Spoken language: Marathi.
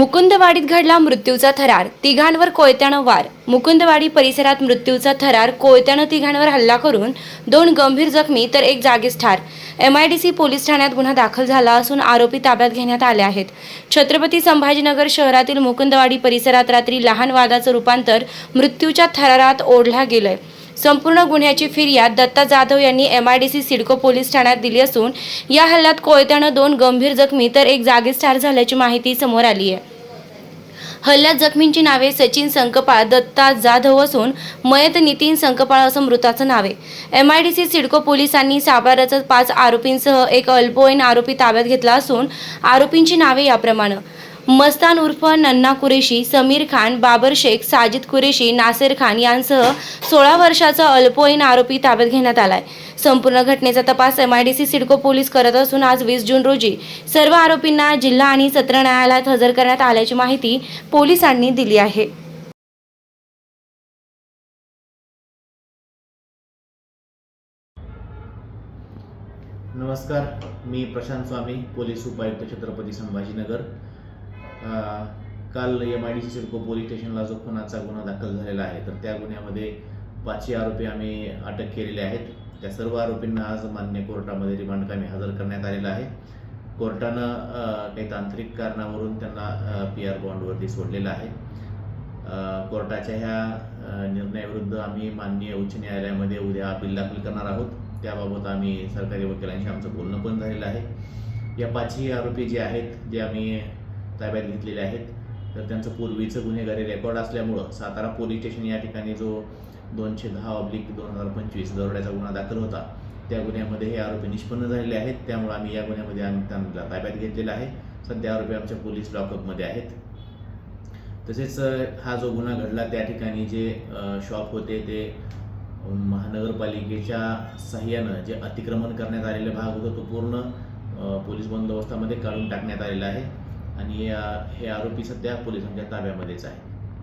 मुकुंदवाडीत घडला मृत्यूचा थरार. तिघांवर कोयत्यानं वार. मुकुंदवाडी परिसरात मृत्यूचा थरार. कोयत्यानं तिघांवर हल्ला करून दोन गंभीर जखमी तर एक जागीच ठार. M I D C police ठाण्यात गुन्हा दाखल झाला असून आरोपी ताब्यात घेण्यात आले आहेत. छत्रपती संभाजीनगर शहरातील मुकुंदवाडी परिसरात रात्री लहान वादाचं रूपांतर मृत्यूच्या थरारात ओढला गेलंय. संपूर्ण गुन्ह्याची फिर्याद दत्ता जाधव यांनी M I D C CIDCO police ठाण्यात दिली असून या हल्ल्यात कोयत्यानं दोन गंभीर जखमी तर एक जागीच ठार झाल्याची माहिती समोर आली आहे हल्ल्यात जखमींची नावे सचिन संकपाळ दत्ता जाधव असून मयत नितीन संकपाळ असं मृताचं नाव आहे. M I D C CIDCO पोलिसांनी साबाराचा पाच आरोपींसह एक अल्पवयीन आरोपी ताब्यात घेतला असून आरोपींची नावे याप्रमाणे. मस्तान उर्फ नन्ना कुरेशी समीर खान बाबर शेख साजिद कुरेशी नासेर खान यांसह सोळा वर्षाचा अल्पवयीन आरोपी ताब्यात घेण्यात आलाय. संपूर्ण घटनेचा तपास एमआयडीसी सिडको पोलीस करत असून आज वीस जून रोजी सर्व आरोपींना जिल्हा आणि सत्र न्यायालयात हजर करण्यात आल्याची माहिती पोलिसांनी दिली आहे. नमस्कार मी प्रशांत स्वामी पोलीस उपायुक्त छत्रपती संभाजीनगर. काल M I D C CIDCO police स्टेशनला जो खुनाचा गुन्हा दाखल झालेला आहे तर त्या गुन्ह्यामध्ये पाचही आरोपी आम्ही अटक केलेले आहेत. त्या सर्व आरोपींना आज मान्य कोर्टामध्ये रिमांड कामी हजर करण्यात आलेलं आहे. कोर्टानं काही तांत्रिक कारणावरून त्यांना पी आर बॉन्डवरती सोडलेलं आहे. कोर्टाच्या ह्या निर्णयाविरुद्ध आम्ही माननीय उच्च न्यायालयामध्ये उद्या अपील दाखल करणार आहोत. त्याबाबत आम्ही सरकारी वकिलांशी आमचं बोलणं पण झालेलं आहे. या पाचही आरोपी जे आहेत जे आम्ही ताब्यात घेतलेले आहेत तर त्यांचं पूर्वीचं गुन्हेगारी रेकॉर्ड असल्यामुळं सातारा पोलीस स्टेशन या ठिकाणी जो दोनशे दहा ऑब्लिक दोन हजार पंचवीस दरोड्याचा गुन्हा दाखल होता. त्या गुन्ह्यामध्ये हे आरोपी निष्पन्न झालेले आहेत. त्यामुळे आम्ही या गुन्ह्यामध्ये आम्ही त्यांना ताब्यात घेतलेला आहे. सध्या आरोपी आमच्या पोलीस लॉकअपमध्ये आहेत. तसेच हा जो गुन्हा घडला त्या ठिकाणी जे शॉप होते ते महानगरपालिकेच्या सहाय्यानं जे अतिक्रमण करण्यात आलेला भाग होता तो पूर्ण पोलीस बंदोबस्तामध्ये काढून टाकण्यात आलेला आहे. आणि हे आरोपी सध्या पोलिसांच्या ताब्यामध्येच आहे.